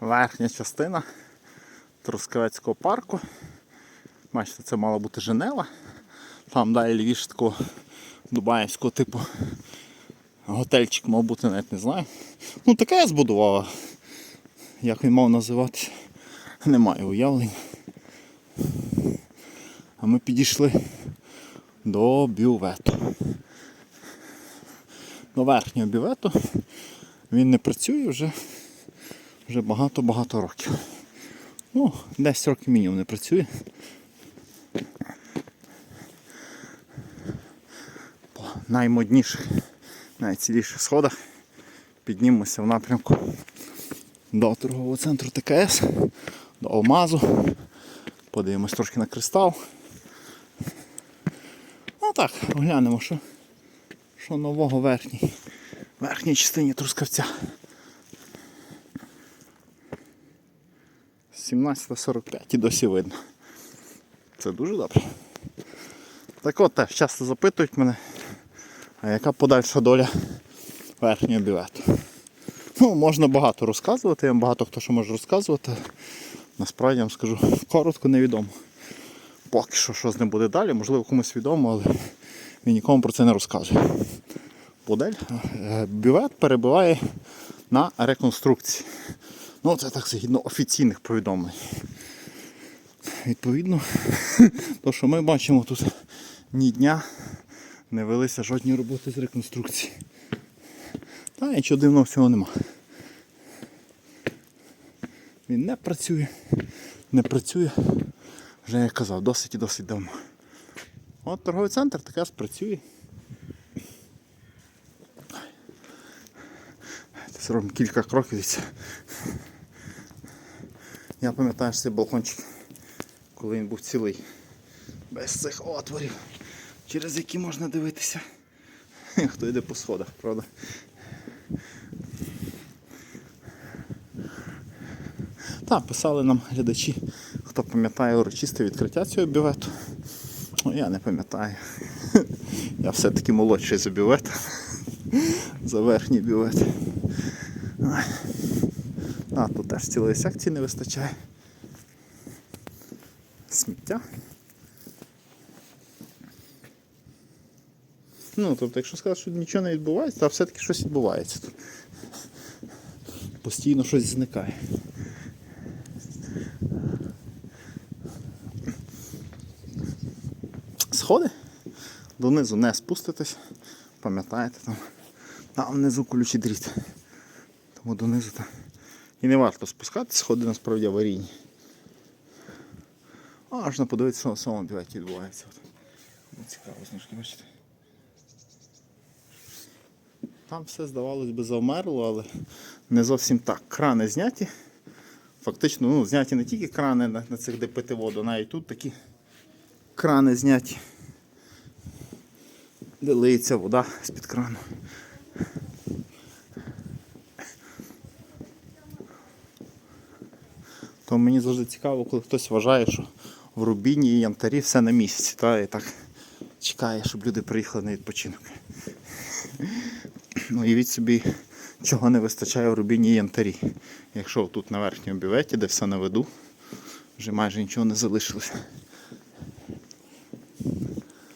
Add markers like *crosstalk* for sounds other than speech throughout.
верхня частина Трускавецького парку. Бачите, це мала бути Женева. Там далі лівіше такого дубаївського типу готельчик мав бути, навіть не знаю. Ну таке я збудував. а Як він мав називатися? Немає уявлень. А ми підійшли до бювету. До верхнього бювету. Він не працює вже, вже багато-багато років. Ну, 10 років мінімум не працює. По наймодніших, найціліших сходах піднімемося в напрямку до торгового центру ТКС, до Алмазу. Подивимось трошки на кристал. Ну так, оглянемо, що, що нового верхній, верхній частині трускавця. 17.45 і досі видно. Це дуже добре. Так от теж часто запитують мене, а яка подальша доля верхнього бювету. Ну, можна багато розказувати, я вам багато хто що може розказувати. Насправді я вам скажу коротко, невідомо. Поки що що з ним буде далі, можливо комусь відомо, але він нікому про це не розказує. Модель е, бювет перебуває на реконструкції. Ну, це так згідно офіційних повідомлень. Відповідно, *laughs* то, що ми бачимо тут ні дня не велися жодні роботи з реконструкції. Та нічого дивного в цього нема. Він не працює, не працює, вже я казав, досить і досить давно. От торговий центр таке працює. Зробимо кілька кроків. Я пам'ятаю цей балкончик, коли він був цілий, без цих отворів, через які можна дивитися. *laughs* Хто йде по сходах, правда? Так, писали нам глядачі, хто пам'ятає урочисте відкриття цього бювету. Ну, я не пам'ятаю. *laughs* Я все-таки молодший за бювет. *laughs* За верхній бювет. А, тут теж цілої секції не вистачає. Сміття. Ну, тобто, якщо сказати, що нічого не відбувається, то все-таки щось відбувається тут. Постійно щось зникає. Сходи? Донизу не спуститесь. Пам'ятаєте там. Там внизу колючий дріт. Тому донизу там. І не варто спускатися, сходи насправді аварійні. А, аж на подивитися, що на самому бюветі відбувається. Ну, Цікаво, знижки, бачите. Там все здавалось би завмерло, але не зовсім так. Крани зняті. Фактично, ну, зняті не тільки крани на, на цих, де пити воду, навіть тут такі крани зняті. Де лиється вода з-під крану. То мені завжди цікаво, коли хтось вважає, що в Рубіні і Янтарі все на місяці, та і так чекає, щоб люди приїхали на відпочинок. Ну, уявіть собі, чого не вистачає в Рубіні і Янтарі. Якщо тут на верхньому бюветі, де все на виду, вже майже нічого не залишилося.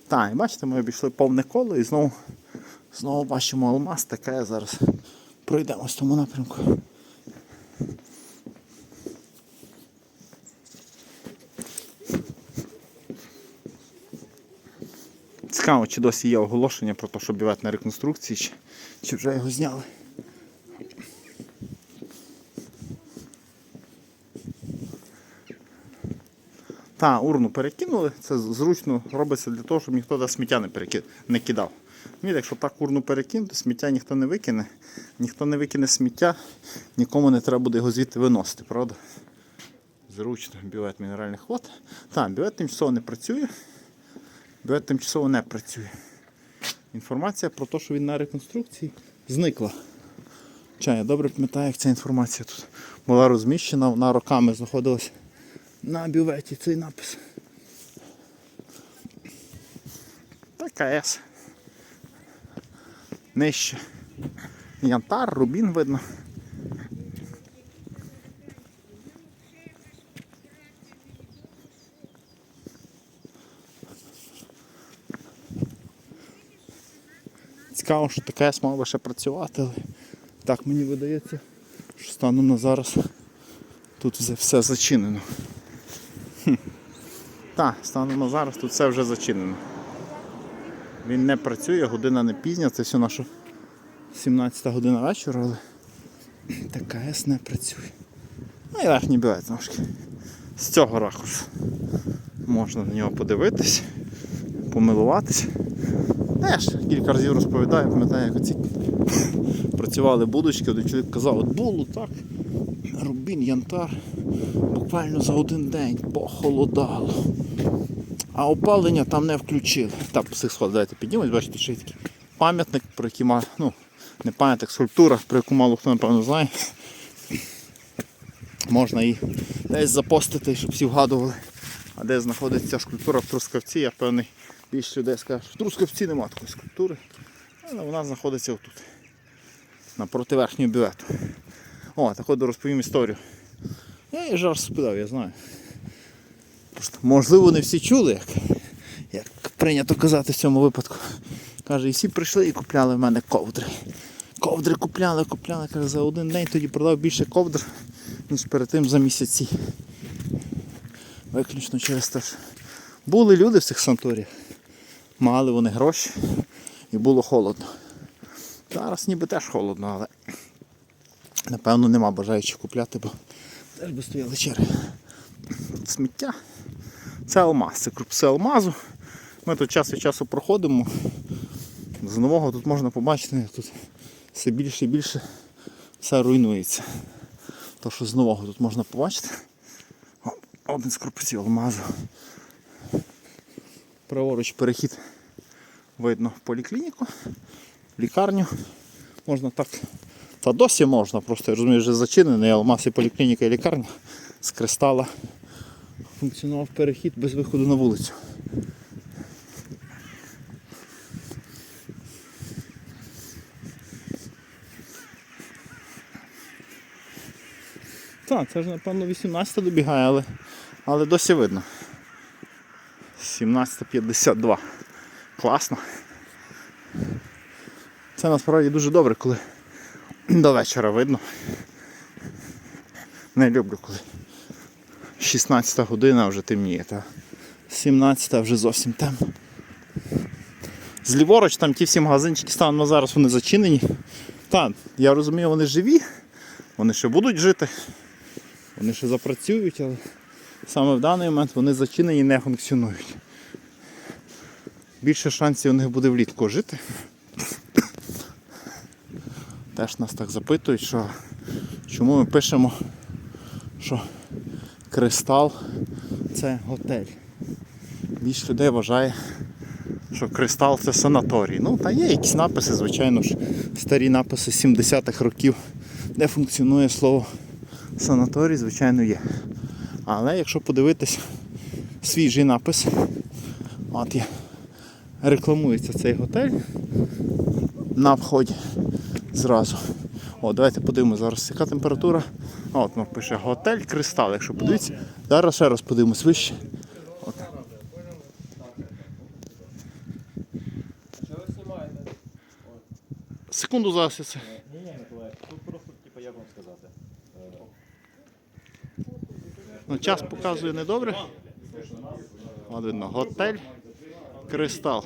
Так, і бачите, ми обійшли повне коло і знову, знову бачимо алмаз, таке зараз пройдемось в тому напрямку. Цікаво, чи досі є оголошення про те, що бювет на реконструкції, чи, чи вже його зняли. Та, урну перекинули, це зручно робиться для того, щоб ніхто туди сміття не, переки... не кидав. Ну, якщо так урну перекинути, сміття ніхто не викине, ніхто не викине сміття, нікому не треба буде його звідти виносити, правда? Зручно, бювет мінеральних вод. Так, бювет тимчасово не працює. Бювет тимчасово не працює. Інформація про те, що він на реконструкції, зникла. Ча, я добре пам'ятаю, як ця інформація тут була розміщена, вона роками знаходилась на бюветі цей напис. ТКС. Нижче. Янтар, рубін видно. Цікаво, що ТКС мав би ще працювати, але так мені видається, що станом на зараз тут все, зачинено. Хм. Так, станом на зараз тут все вже зачинено. Він не працює, година не пізня, це все наша 17 година вечора, але *clears throat* ТКС не працює. Ну і верхній білет трошки. З цього ракурсу можна на нього подивитись, помилуватись. Ну, Я ж кілька разів розповідаю, пам'ятаю, як оці *laughs* працювали будочки, один чоловік казав, от було так, рубін, янтар, буквально за один день похолодало. А опалення там не включили. Цих сходах давайте піднімуть, бачите, ще є такий пам'ятник, про який мало, ну, не пам'ятник, скульптура, про яку мало хто напевно знає. Можна її десь запостити, щоб всі вгадували. А де знаходиться скульптура в Трускавці, я певний більше людей скаже, що в Трускавці немає такої скульптури. Але вона знаходиться отут. Напроти верхнього бювету. О, так от розповім історію. Я її жарт спитав, я знаю. Просто, можливо, не всі чули, як, як прийнято казати в цьому випадку. Каже, і всі прийшли і купляли в мене ковдри. Ковдри купляли, купляли, каже, за один день тоді продав більше ковдр, ніж перед тим за місяці. Виключно через те, що були люди в цих санаторіях, мали вони гроші і було холодно. Зараз ніби теж холодно, але напевно нема бажаючих купляти, бо теж би стояли черги. Сміття. Це алмаз, це крупси алмазу. Ми тут час від часу проходимо. З нового тут можна побачити, тут все більше і більше все руйнується. То, що з нового тут можна побачити. Один з крупців алмазу. Праворуч перехід видно в поліклініку, лікарню. Можна так. Та досі можна, просто я розумію, вже зачинений алмаз і поліклініка і лікарня з кристала. Функціонував перехід без виходу на вулицю. Так, це ж напевно 18 добігає, але, але досі видно. 17.52. Класно. Це насправді дуже добре, коли до вечора видно. Не люблю, коли 16 година вже темніє, та 17 вже зовсім темно. Зліворуч там ті всі магазинчики станом на зараз вони зачинені. Так, я розумію, вони живі, вони ще будуть жити, вони ще запрацюють, але саме в даний момент вони зачинені і не функціонують. Більше шансів у них буде влітку жити. Теж нас так запитують, що чому ми пишемо, що кристал це готель. Більш людей вважає, що кристал це санаторій. Ну, та є якісь написи, звичайно ж, старі написи 70-х років, де функціонує слово санаторій, звичайно, є. Але якщо подивитись свіжий напис, от є, рекламується цей готель на вході зразу. О, давайте подивимося зараз, яка температура. От воно пише готель Кристал, якщо подивіться. Зараз ще раз подивимось вище. От. Секунду зараз я це. Ні, ні, Миколай, тут просто, типу, як вам сказати. Ну, час показує недобре. От видно, готель Кристал.